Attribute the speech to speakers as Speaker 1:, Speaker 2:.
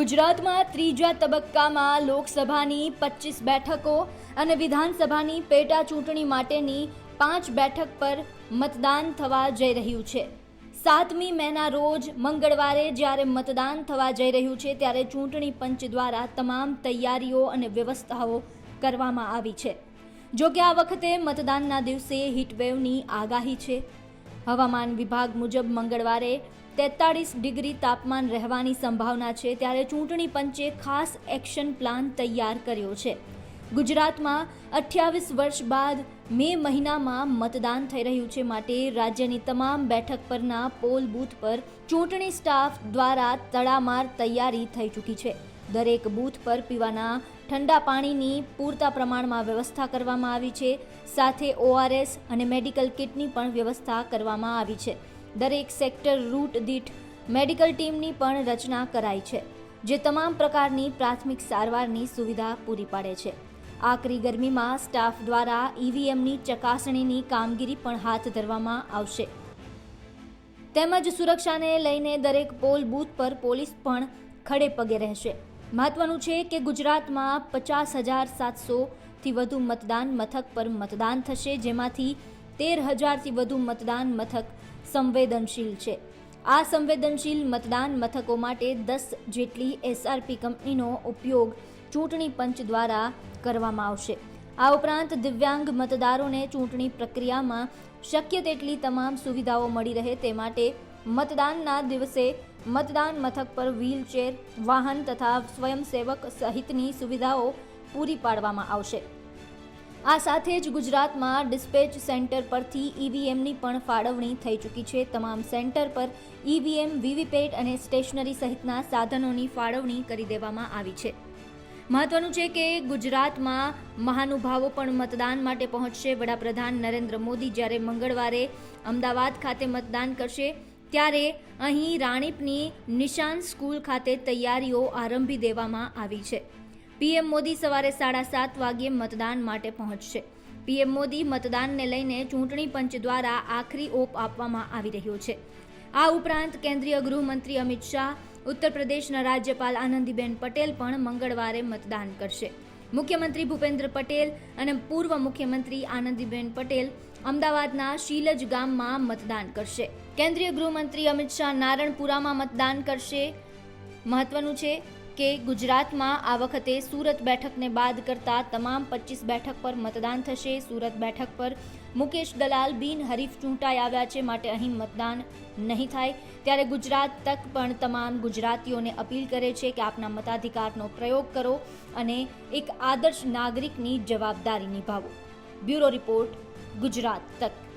Speaker 1: ગુજરાતમાં ત્રીજા તબક્કામાં લોકસભાની પચીસ બેઠકો અને વિધાનસભાની પેટા ચૂંટણી માટેની પાંચ બેઠક પર મતદાન થવા જઈ રહ્યું છે. સાતમી મેના રોજ મંગળવારે જ્યારે મતદાન થવા જઈ રહ્યું છે, ત્યારે ચૂંટણી પંચ દ્વારા તમામ તૈયારીઓ અને વ્યવસ્થાઓ કરવામાં આવી છે. જો કે આ વખતે મતદાનના દિવસે હીટવેવની આગાહી છે. હવામાન વિભાગ મુજબ મંગળવારે તેતાળીસ ડિગ્રી તાપમાન રહેવાની સંભાવના છે ત્યારે ચૂંટણી પંચે ખાસ એક્શન પ્લાન તૈયાર કર્યો છે. ગુજરાતમાં અઠ્યાવીસ વર્ષ બાદ મે મહિનામાં મતદાન થઈ રહ્યું છે માટે રાજ્યની તમામ બેઠક પરના પોલ બૂથ પર ચૂંટણી સ્ટાફ દ્વારા તડામાર તૈયારી થઈ ચૂકી છે. દરેક બૂથ પર પીવાના ઠંડા પાણીની પૂરતા પ્રમાણમાં વ્યવસ્થા કરવામાં આવી છે. સાથે ઓઆરએસ અને મેડિકલ કિટની પણ વ્યવસ્થા કરવામાં આવી છે. દરેક સેક્ટર રૂટ દીઠ મેડિકલ ટીમની પણ રચના કરાઈ છે, જે તમામ પ્રકારની પ્રાથમિક સારવારની સુવિધા પૂરી પાડે છે. આકરી ગરમીમાં સ્ટાફ દ્વારા ઈવીએમની ચકાસણીની કામગીરી પણ હાથ ધરવામાં આવશે. તેમજ સુરક્ષાને લઈને દરેક પોલ બૂથ પર પોલીસ પણ ખડે પગે રહેશે. મહત્વનું છે કે ગુજરાતમાં પચાસ હજાર સાતસોથી વધુ મતદાન મથક પર મતદાન થશે, જેમાંથી તેર હજારથી વધુ મતદાન મથક સંવેદનશીલ છે. આ સંવેદનશીલ મતદાન મથકો માટે દસ જેટલી એસઆરપી કંપનીનો ઉપયોગ ચૂંટણી પંચ દ્વારા કરવામાં આવશે. આ ઉપરાંત દિવ્યાંગ મતદારોને ચૂંટણી પ્રક્રિયામાં શક્ય તેટલી તમામ સુવિધાઓ મળી રહે તે માટે મતદાનના દિવસે મતદાન મથક પર વ્હીલચેર, વાહન તથા સ્વયંસેવક સહિતની સુવિધાઓ પૂરી પાડવામાં આવશે. આ સાથે જ ગુજરાતમાં ડિસ્પેચ સેન્ટર પરથી ઈવીએમની પણ ફાળવણી થઈ ચૂકી છે. તમામ સેન્ટર પર ઈવીએમ, વીવીપેટ અને સ્ટેશનરી સહિતના સાધનોની ફાળવણી કરી દેવામાં આવી છે. મહત્વનું છે કે ગુજરાતમાં મહાનુભાવો પણ મતદાન માટે પહોંચશે. વડાપ્રધાન નરેન્દ્ર મોદી જ્યારે મંગળવારે અમદાવાદ ખાતે મતદાન કરશે, ત્યારે અહીં રાણીપની નિશાન સ્કૂલ ખાતે તૈયારીઓ આરંભી દેવામાં આવી છે. પીએમ મોદી સવારે સાડા સાત વાગ્યે મતદાન માટે પહોંચશે. પીએમ મોદી મતદાનને લઈને ચૂંટણી પંચ દ્વારા આખરી ઓપ આપવામાં આવી રહ્યો છે. આ ઉપરાંત કેન્દ્રીય ગૃહમંત્રી અમિત શાહ ઉત્તર પ્રદેશના રાજ્યપાલ આનંદીબેન પટેલ પણ મંગળવારે મતદાન કરશે. મુખ્યમંત્રી ભૂપેન્દ્ર પટેલ અને પૂર્વ મુખ્યમંત્રી આનંદીબેન પટેલ અમદાવાદના શીલજ ગામમાં મતદાન કરશે. કેન્દ્રીય ગૃહમંત્રી અમિત શાહ નારણપુરામાં મતદાન કરશે. મહત્વનું છે કે ગુજરાતમાં આ વખતે સુરત બેઠકને બાદ કરતા તમામ પચીસ બેઠક પર મતદાન થશે. સુરત બેઠક પર મુકેશ દલાલ બિન હરીફ ચૂંટાઈ આવ્યા છે માટે અહીં મતદાન નહીં થાય. ત્યારે ગુજરાત તક પણ તમામ ગુજરાતીઓને અપીલ કરે છે કે આપના મતાધિકારનો પ્રયોગ કરો અને એક આદર્શ નાગરિકની જવાબદારી નિભાવો. બ્યુરો રિપોર્ટ, ગુજરાત તક.